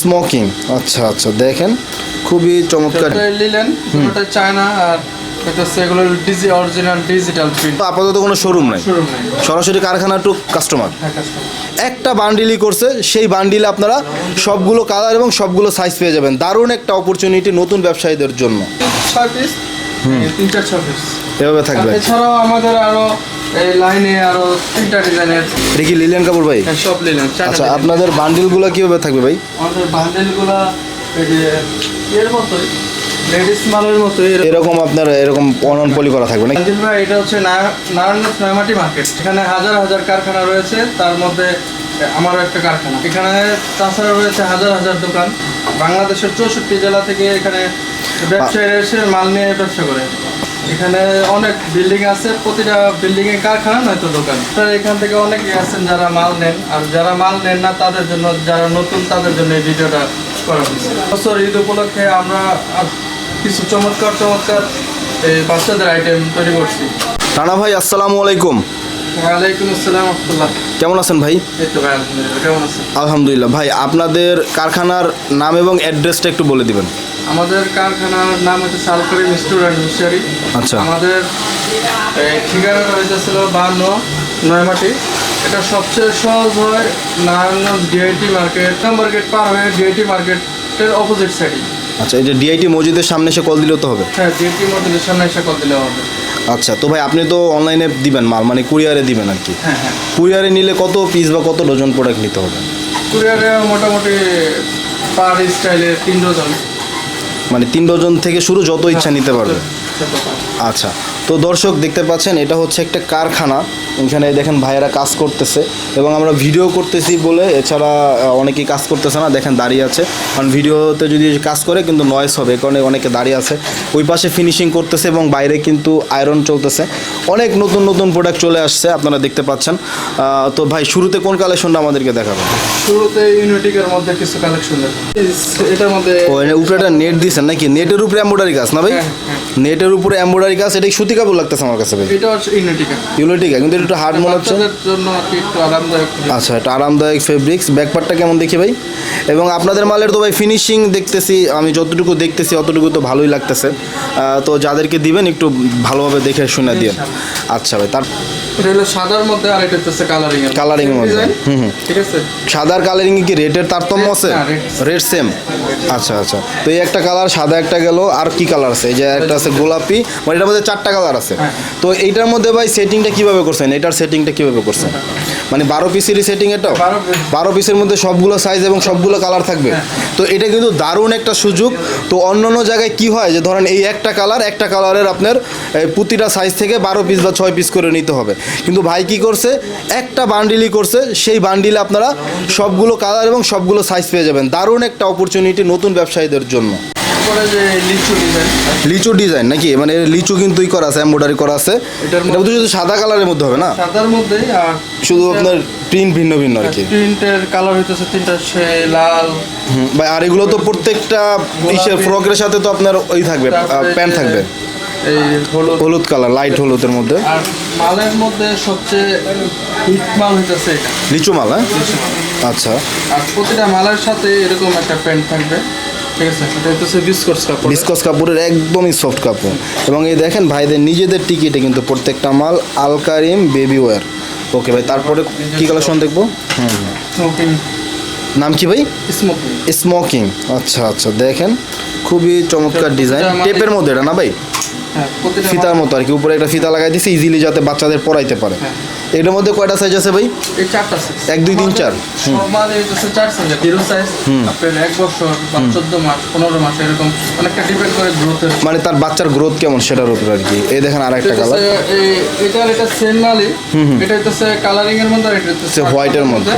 Smoking আচ্ছা আচ্ছা দেখেন খুবই চমৎকার। লিলেন ওটা চায়না আর সেগুলো ডিজি অরিজিনাল ডিজিটাল প্রিন্ট আপাতত কোনো শোরুম নাই। সরাসরি কারখানা টু কাস্টমার হ্যাঁ একটা বান্ডিলই করছে সেই বান্ডিলে আপনারা সবগুলো কালার এবং সবগুলো সাইজ পেয়ে যাবেন। দারুণ একটা অপরচুনিটি নতুন ব্যবসায়ীদের জন্য। ছয় পিস তিন চার ছয় পিস এভাবে থাকবে। এছাড়াও আমাদের আরও এই লাইনে আরও তিনটা ডিজাইনের। এটা কি লিলেন কাপুর ভাই? সব লিলেন আচ্ছা। আপনাদের বান্ডিলগুলো কীভাবে থাকবে ভাই? আমাদের বান্ডেলগুলা এই যে এর মতোই লেডিস মালের মতো এরকম। আপনার এরকম অনন পলি করা থাকবে নাকি? বান্ডেল ভাই এটা হচ্ছে নারায়ণগঞ্জ নয়মাটি মার্কেট এখানে হাজার হাজার কারখানা রয়েছে তার মধ্যে আমারও একটা কারখানা। এখানে তাছাড়া রয়েছে হাজার হাজার দোকান। বাংলাদেশের চৌষট্টি জেলা থেকে এখানে ব্যবসায়ীরা এসে মাল নিয়ে ব্যবসা করে। এখানে অনেক বিল্ডিং আছে, প্রতিটা বিল্ডিং এ কারখানা, নয়তো দোকান। আপনারা এখান থেকে অনেকে আছেন যারা মাল নেন, আর যারা মাল নেন না, তাদের জন্য, যারা নতুন, তাদের জন্য এই ভিডিওটা করা হয়েছে। ঈদ উপলক্ষে আমরা কিছু চমৎকার চমৎকার এই বাচ্চাদের আইটেম তৈরি করছি। রানা ভাই, আসসালামু আলাইকুম। ওয়ালাইকুম আসসালাম কেমন আছেন ভাই? কেমন আছেন? আলহামদুলিল্লাহ। ভাই আপনাদের কারখানার নাম এবং অ্যাড্রেসটা একটু বলে দিবেন। আমাদের কারখানার নাম হচ্ছে সালকরি মিস্টুর অ্যান্ড হুশিয়ারি আচ্ছা। আমাদের ঠিকানাটা হয়েছিল বান্ন নয়মাটি এটা সবচেয়ে সহজ হয় Narayanganj DIT market number gate পার হয়ে ডিআইটি মার্কেটের অপোজিট সাইডে আচ্ছা এটা যে ডিআইটি মসজিদের সামনে এসে কল দিলেও তো হবে। হ্যাঁ ডিআইটি মসজিদের সামনে এসে কল দিলেও হবে। আচ্ছা তো ভাই আপনি তো অনলাইনে দিবেন মাল মানে কুরিয়ারে দিবেন আর কি। হ্যাঁ হ্যাঁ। কুরিয়ারে নিলে কত পিস বা কত ডজন প্রোডাক্ট নিতে হবে? কুরিয়ারে মোটামুটি পার স্টাইলে তিন ডজন মানে তিন ডজন থেকে শুরু যত ইচ্ছা নিতে পারবে। আচ্ছা তো দর্শক দেখতে পাচ্ছেন, এটা হচ্ছে একটা কারখানা। এখানে দেখেন ভাইয়েরা কাজ করতেছে এবং আমরা ভিডিও করতেছি বলে, এছাড়া অনেকেই কাজ করতেছে না, দেখেন দাঁড়িয়ে আছে। কারণ ভিডিওতে যদি কাজ করে, কিন্তু নয়েস হবে কারণে অনেকে দাঁড়িয়ে আছে। ওই পাশে ফিনিশিং করতেছে এবং বাইরে কিন্তু আয়রন চলতেছে। অনেক নতুন নতুন প্রোডাক্ট চলে আসছে আপনারা দেখতে পাচ্ছেন। তো ভাই শুরুতে কোন কালেকশনটা আমাদেরকে দেখাবেন? শুরুতে ইউনিটিকের মধ্যে কিছু কালেকশন এটার মধ্যে ও উপরে একটা নেট দিয়েছেন নাকি? নেটের উপরে এম্ব্রয়ডারি কাজ না ভাই? হ্যাঁ, হ্যাঁ। নেটের উপরে এম্ব্রয়ডারি কাজ এটা সুতি কাপড় লাগতেছে আমার কাছে ভাই? এটা ইউনিটিকা। ইউনিটিকা কিন্তু একটু হার্ড মনে হচ্ছে। বাচ্চাদের জন্য একটু আরামদায়ক। আচ্ছা এটা আরামদায়ক ফেব্রিক্স ব্যাকপার্টটা কেমন দেখি ভাই? এবং আপনাদের মালের তো ভাই ফিনিশিং দেখতেছি আমি যতটুকু দেখতেছি অতটুকু তো ভালোই লাগতেছে। তো যাদেরকে দিবেন একটু ভালোভাবে দেখে শুনে দিয়ে আচ্ছা ভাই তার এটা হলো সাদার মধ্যে আর এটা হচ্ছে কালারিং এর Colouring এর মধ্যে। হুম, হুম। ঠিক আছে? সাদার কালারিং কি রেটের তারতম্য আছে? রেড সেম আচ্ছা আচ্ছা। তো এই একটা কালার সাদা একটা গেল আর কি কালার আছে? এই যে একটা আছে গোলাপি মানে এটার মধ্যে চারটা কালার আছে। হ্যাঁ। তো এইটার মধ্যে ভাই সেটিংটা কীভাবে করছেন? এটার সেটিংটা কীভাবে করছেন? মানে বারো পিসেরই সেটিং এটাও? বারো পিসের মধ্যে সবগুলো সাইজ এবং সবগুলো কালার থাকবে। তো এটা কিন্তু দারুণ একটা সুযোগ। তো অন্য অন্য জায়গায় কি হয়? যে ধরেন এই একটা কালার একটা কালারের আপনার প্রতিটা সাইজ থেকে বারো পিস বা ছয় পিস করে নিতে হবে। কিন্তু ভাই কি করছে? একটা বান্ডিলই করছে সেই বান্ডিলে আপনারা সবগুলো কালার এবং সবগুলো সাইজ পেয়ে যাবেন। দারুণ একটা অপরচুনিটি নতুন ব্যবসায়ীদের জন্য। লিচু ডিজাইন ডিজাইন নাকি? মানে লিচু কিন্তু ই করা আছে এম্ব্রয়ডারি করা আছে। এটার এটা শুধু সাদা কালারের মধ্যে হবে না? সাদার মধ্যে আর শুধু আপনার প্রিন্ট ভিন্ন ভিন্ন আর কি। প্রিন্টের কালার হইতেছে তিনটা সে লাল। হুম, ভাই আর এগুলো তো প্রত্যেকটা ফ্রকের সাথে তো আপনার ওই থাকবে প্যান্ট থাকবে। এই হলুদ। হলুদ কালার লাইট হলুদের মধ্যে। আর মালের মধ্যে সবচেয়ে হিট মাল হইতেছে এটা। লিচু মাল হ্যাঁ? আচ্ছা। আর প্রতিটা মালের সাথে এরকম একটা প্যান্ট থাকবে। কাপড়ের। একদমই সফট কাপড়। এবং এই দেখেন ভাইদের নিজেদের টিকিটে কিন্তু প্রত্যেকটা মাল আলকারিম বেবি ওয়্যার ওকে ভাই তারপরে কি কালেকশন দেখব? হুম। নাম কি ভাই? স্মোকিং স্মোকিং আচ্ছা আচ্ছা দেখেন। খুবই চমৎকার ডিজাইন টেপের মধ্যে এটা না ভাই? ফিতার মতো আর কি উপরে একটা ফিতা লাগাই দিছে ইজিলি যাতে বাচ্চাদের পড়াইতে পারে হ্যাঁ। এটার মধ্যে কয়টা সাইজ আছে ভাই? এক, দুই, তিন, চার? চার সাইজ জিরো সাইজ আপনার এক বছর বা চোদ্দ মাস পনেরো মাস এরকম অনেকটা ডিপেন্ড করে গ্রোথের মানে তার বাচ্চার গ্রোথ কেমন সেটার উপর আর কি? এই দেখেন আর একটা কালার এটা সেম মালই এটা হচ্ছে কালারিং এর মধ্যে এটা হচ্ছে এর মধ্যে।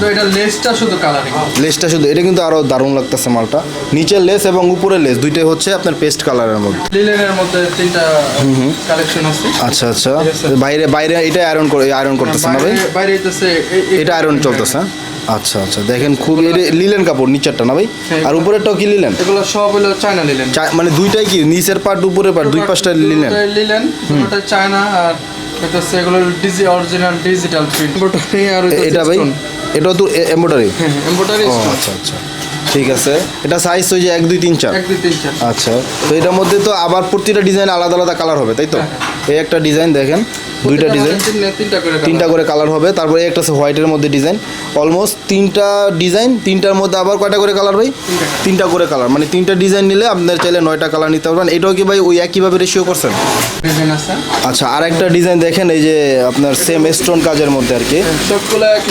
তো এটা লেসটা শুধু কালারিং লেসটা শুধু এটা কিন্তু আরও দারুণ লাগতেছে মালটা। নিচের লেস এবং উপরের লেস দুইটাই হচ্ছে আপনার পেস্ট কালারের মধ্যে। লিলেনের মধ্যে তিনটা কালেকশন আছে। আচ্ছা আচ্ছা। বাইরে বাইরে এটা আয়রন করে আয়রন করতেছে না ভাই? বাইরে হইতেছে এটা আয়রন চলতেছে হ্যাঁ? আচ্ছা আচ্ছা দেখেন খুব লিলেন কাপড় নিচেরটা না ভাই? হ্যাঁ। আর উপরেরটাও কি লিলেন এগুলো সব হলো চায়না লিলেন মানে দুইটাই কি নিচের পার্ট উপরের পার্ট দুই পাশটা লিলেন লিলেন দুটোটা চায়না আর এটা এগুলো ডিজি অরিজিনাল ডিজিটাল প্রিন্ট আর এটা ভাই? এটা তো এম্বোটারি হ্যাঁ এমব্রয়ডারি আচ্ছা আচ্ছা ঠিক আছে। এটা সাইজ ওই যে এক দুই তিন চার? আচ্ছা তো এটার মধ্যে তো আবার প্রতিটা ডিজাইন আলাদা আলাদা কালার হবে তাই তো? হ্যাঁ, এই একটা ডিজাইন দেখেন। দুইটা ডিজাইন তিনটা করে তিনটা করে কালার হবে তারপরে একটা আছে হোয়াইটের মধ্যে ডিজাইন অলমোস্ট তিনটা ডিজাইন তিনটার মধ্যে আবার কয়টা করে কালার ভাই? তিনটা। করে কালার মানে তিনটা ডিজাইন নিলে আপনার চাইলে নয়টা কালার নিতে পারবেন। এটাও কি ভাই ওই একইভাবে রেশিও করছেন? আচ্ছা আর একটা ডিজাইন দেখেন এই যে আপনার সেম স্টোন কাজের মধ্যে আর কি।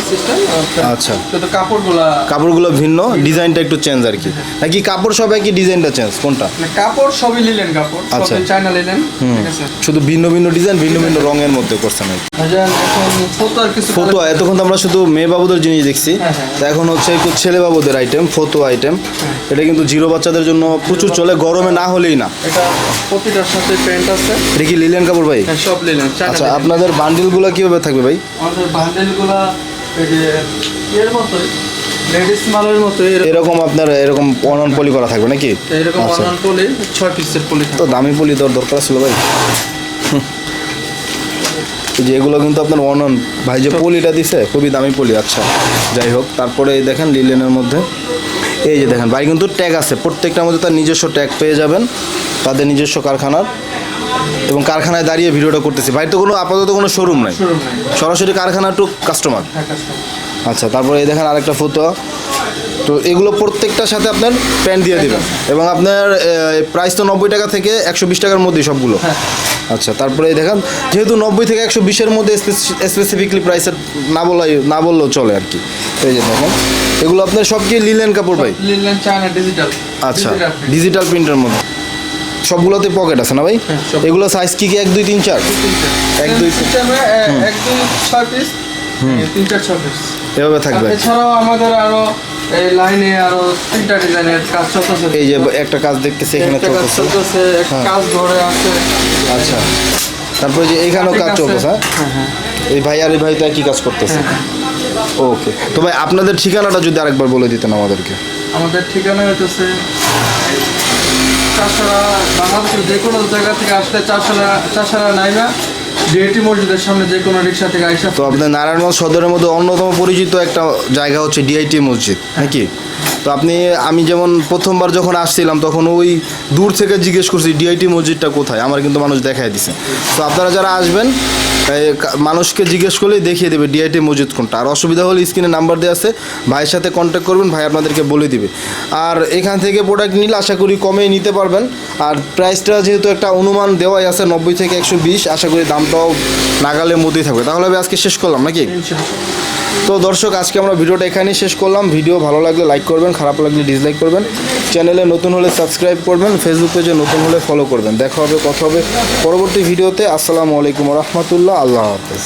সিস্টেম আচ্ছা। শুধু কাপড়গুলা কাপড়গুলো ভিন্ন ডিজাইনটা একটু চেঞ্জ আর কি। নাকি কাপড় সবাই কি ডিজাইনটা চেঞ্জ কোনটা? কাপড় সবই লিলেন কাপড় আচ্ছা। চায়না আছে। শুধু ভিন্ন ভিন্ন ডিজাইন ভিন্ন ভিন্ন রঙের মধ্যে। করছেন আর কি। ফটো ফতুয়া এতক্ষণ তো আমরা শুধু মেয়ে বাবুদের জিনিস দেখছি। হ্যাঁ, হ্যাঁ। তা এখন হচ্ছে একটু ছেলে বাবুদের আইটেম ফতুয়া আইটেম এটা কিন্তু জিরো বাচ্চাদের জন্য প্রচুর চলে গরমে না হলেই না। এটা প্রতিটার সাথে প্যান্ট আছে। এটা কি লিলেন কাপড় ভাই? হ্যাঁ সব লিলেন আচ্ছা আপনাদের বান্ডিলগুলো কীভাবে থাকবে ভাই? আমাদের বান্ডেলগুলা এর মতোই লেডিস মালের মতো এরকম। আপনার এরকম অনন পলি করা থাকবে নাকি? এরকম আচ্ছা। পলি ছয় পিসের পলি তো দামি পলি দেওয়ার দরকার ছিল ভাই। হুম। যে এগুলো কিন্তু আপনার ওয়ান অনন ভাই যে পলিটা দিছে খুবই দামি পলি আচ্ছা যাই হোক তারপরে এই দেখেন লিলেনের মধ্যে। এই যে দেখেন ভাই কিন্তু ট্যাগ আছে প্রত্যেকটার মধ্যে তার নিজস্ব ট্যাগ পেয়ে যাবেন তাদের নিজস্ব কারখানার। এবং কারখানায় দাঁড়িয়ে ভিডিওটা করতেছি। ভাই তো কোনো আপাতত কোনো শোরুম নাই? সরাসরি কারখানা টু কাস্টমার হ্যাঁ আচ্ছা তারপরে এই দেখেন আরেকটা ফটো। তো এগুলো প্রত্যেকটার সাথে আপনার প্যান্ট দিয়ে দেবেন। এবং আপনার প্রাইস তো নব্বই টাকা থেকে একশো বিশ টাকার মধ্যে সবগুলো। হ্যাঁ। আচ্ছা তারপরে দেখেন যেহেতু নব্বই থেকে একশো বিশের মধ্যে স্পেসিফিকলি প্রাইসের না বলাই না বললেও চলে আর কি। এই যে দেখেন এগুলো আপনার সব কি লিলেন কাপড় ভাই? লিলেন চায়না ডিজিটাল আচ্ছা ডিজিটাল প্রিন্টের মধ্যে। সবগুলোতে পকেট আছে না ভাই? হ্যাঁ, এগুলো সাইজ কি কি? এক দুই তিন চার? এক দুই এক দুই ছয় পিস তিন চার ছয় পিস এভাবে থাকবে। এছাড়াও আমাদের আরও এই লাইনে আরও তিনটা ডিজাইনের কাজ চলতেছে। এই যে একটা কাজ দেখতেছি এখানে চলতেছে একটা হ্যাঁ। কাজ ধরে আছে। আচ্ছা। তারপরে যে কাজ চলতেছে হ্যাঁ? হ্যাঁ হ্যাঁ। এই ভাই আর এই ভাই তো একই কাজ করতেছে? ওকে। তো ভাই আপনাদের ঠিকানাটা যদি আরেকবার বলে দিতেন আমাদেরকে। আমাদের ঠিকানা হচ্ছে চাষারা বাংলাদেশের যে কোনো জায়গা থেকে আসলে চাষারা চাষারা নাইমা মসজিদের সামনে যে কোনো রিক্সা থেকে আইসা তো আপনার সদরের মধ্যে অন্যতম পরিচিত একটা জায়গা হচ্ছে ডিআইটি মসজিদ তো আপনি, আমি যেমন প্রথমবার যখন আসছিলাম, তখন ওই দূর থেকে জিজ্ঞেস করছি, ডিআইটি মসজিদটা কোথায়? আমার কিন্তু মানুষ দেখাই দিছে। তো আপনারা যারা আসবেন মানুষকে জিজ্ঞেস করলেই দেখিয়ে দেবে ডিআইটি মসজিদ কোনটা। আর অসুবিধা হলে স্ক্রিনে নাম্বার দেওয়া আছে, ভাইয়ের সাথে কন্ট্যাক্ট করবেন, ভাই আপনাদেরকে বলে দিবে। আর এখান থেকে প্রোডাক্ট নিলে আশা করি কমেই নিতে পারবেন। আর প্রাইসটা যেহেতু একটা অনুমান দেওয়াই আছে, নব্বই থেকে একশো বিশ, আশা করি দামটাও নাগালের মধ্যেই থাকবে। তাহলে আমি আজকে শেষ করলাম নাকি? তো দর্শক, আজকে আমরা ভিডিওটা এখানেই শেষ করলাম। ভিডিও ভালো লাগলে লাইক করবেন, খারাপ লাগলে ডিসলাইক করবেন। চ্যানেলে নতুন হলে সাবস্ক্রাইব করবেন ফেসবুক পেজে নতুন হলে ফলো করবেন। দেখা হবে, কথা হবে পরবর্তী ভিডিওতে। আসসালামু আলাইকুম রহমতুল্লাহ। আল্লাহ হাফেজ।